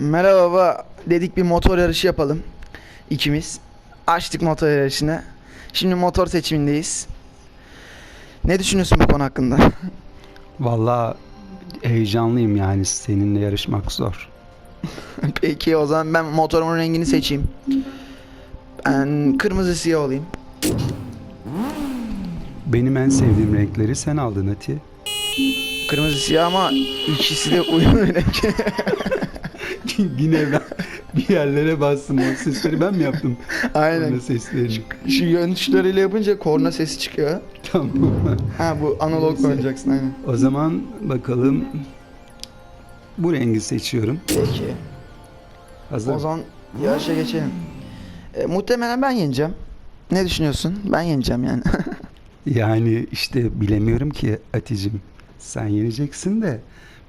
Merhaba baba. Dedik bir motor yarışı yapalım. İkimiz. Açtık motor yarışını. Şimdi motor seçimindeyiz. Ne düşünüyorsun bu konu hakkında? Vallahi heyecanlıyım yani seninle yarışmak zor. Peki o zaman ben motorumun rengini seçeyim. Ben kırmızı siyah olayım. Benim en sevdiğim renkleri sen aldın Ati. Kırmızı siyah ama ikisi de uyumlu renk. Yine bir yerlere bastım. O sesleri ben mi yaptım? Aynen. Korna seslerini. Şu yön tuşlarıyla yapınca korna sesi çıkıyor. Tamam. Ha bu analog Neyse. oynayacaksın aynen. O zaman bakalım. Bu rengi seçiyorum. Peki. Hazır. O zaman yarışa geçelim. E, muhtemelen ben yeneceğim. Ne düşünüyorsun? Ben yeneceğim yani. Yani işte bilemiyorum ki Aticim. Sen yeneceksin de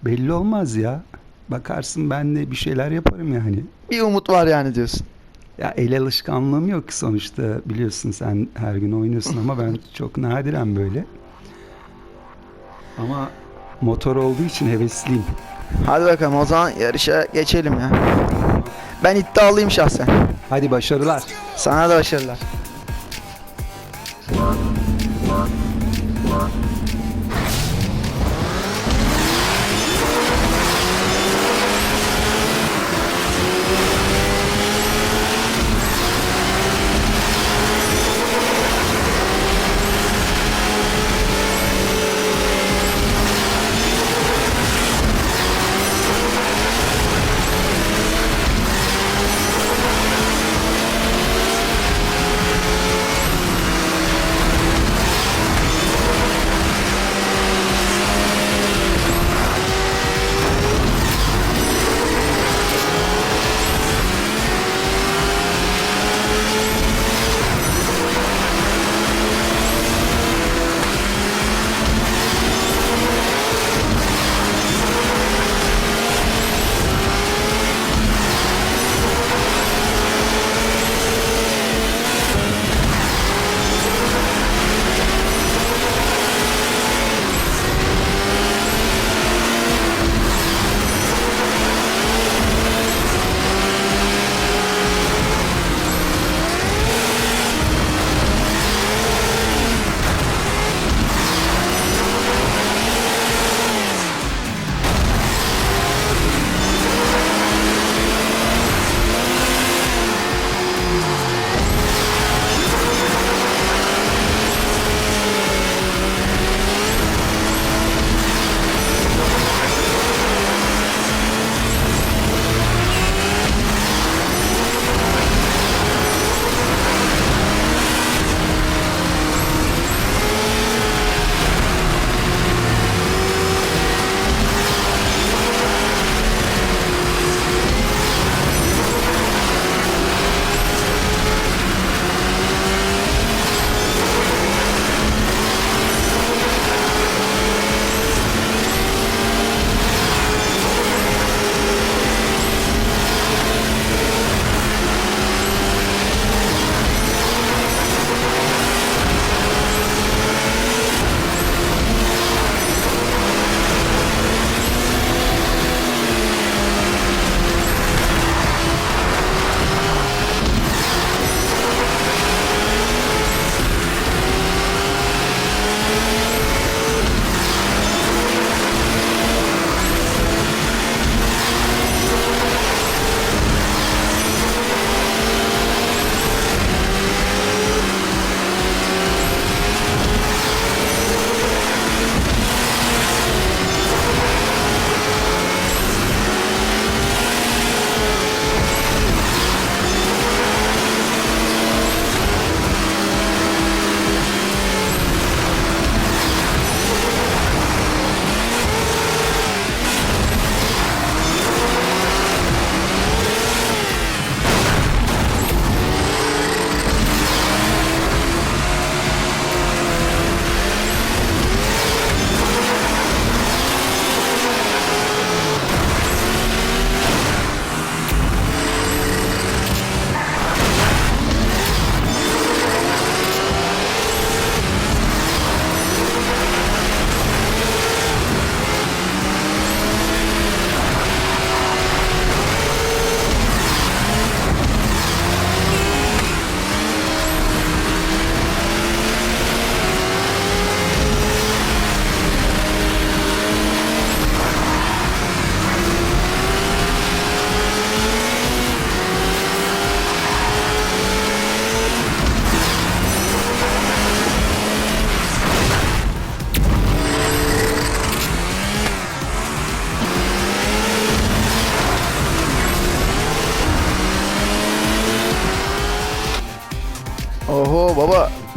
belli olmaz ya. Bakarsın ben de bir şeyler yaparım yani. bir umut var yani diyorsun. Ya el alışkanlığım yok ki sonuçta biliyorsun sen her gün oynuyorsun ama ben çok nadiren böyle. Ama motor olduğu için hevesliyim. Hadi bakalım o zaman yarışa geçelim ya. Ben iddialıyım şahsen. Hadi başarılar. Sana da başarılar.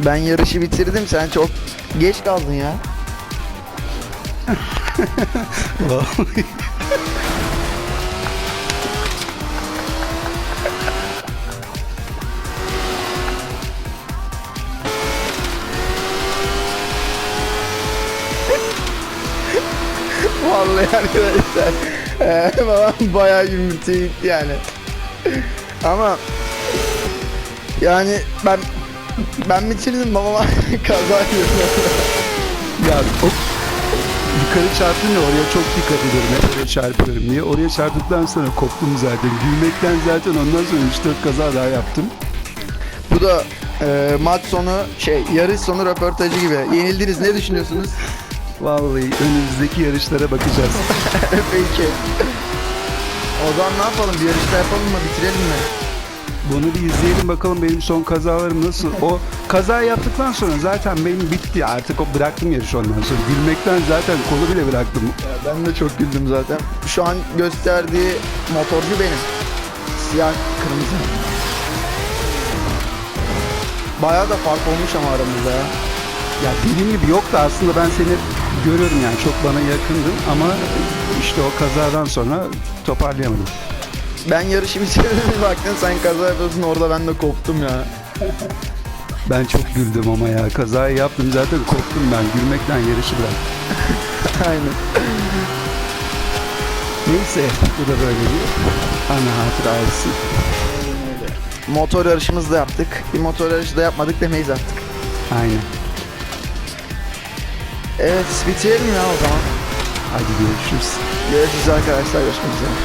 Ben yarışı bitirdim sen çok geç kaldın ya. Vallahi. Arkadaşlar. Ee, bayağı gümrütü gitti yani. Ama yani ben ben bitirdim babama kaza. Ya o yukarı çarptın ya oraya çok dikkat ediyorum. Hep oraya çarpıyorum diye. Oraya çarptıktan sonra koptum zaten. Gülmekten zaten ondan sonra 3-4 kaza daha yaptım. Bu da e, maç sonu şey yarış sonu röportajı gibi. Yenildiniz ne düşünüyorsunuz? Vallahi önümüzdeki yarışlara bakacağız. Peki. O zaman ne yapalım? Bir yarışta yapalım mı? Bitirelim mi? Bunu bir izleyelim bakalım benim son kazalarım nasıl. O kaza yaptıktan sonra zaten benim bitti. Artık o bıraktım yarış ondan sonra. Gülmekten zaten kolu bile bıraktım. Ya ben de çok güldüm zaten. Şu an gösterdiği motorcu benim. Siyah kırmızı. Bayağı da fark olmuş ama aramızda ya. Ya dediğim gibi yoktu aslında ben seni görüyorum yani çok bana yakındın ama işte o kazadan sonra toparlayamadım. Ben yarışı bitirdim baktın sen kaza yapıyorsun orada ben de koptum ya. Ben çok güldüm ama ya kazayı yaptım zaten korktum ben gülmekten yarışı bıraktım. Aynen. Neyse bu da böyle bir ana hatıra olsun. Motor yarışımızı da yaptık. Bir motor yarışı da yapmadık demeyiz artık. Aynen. Evet bitirelim ya o zaman. Hadi görüşürüz. Görüşürüz arkadaşlar. Görüşmek üzere.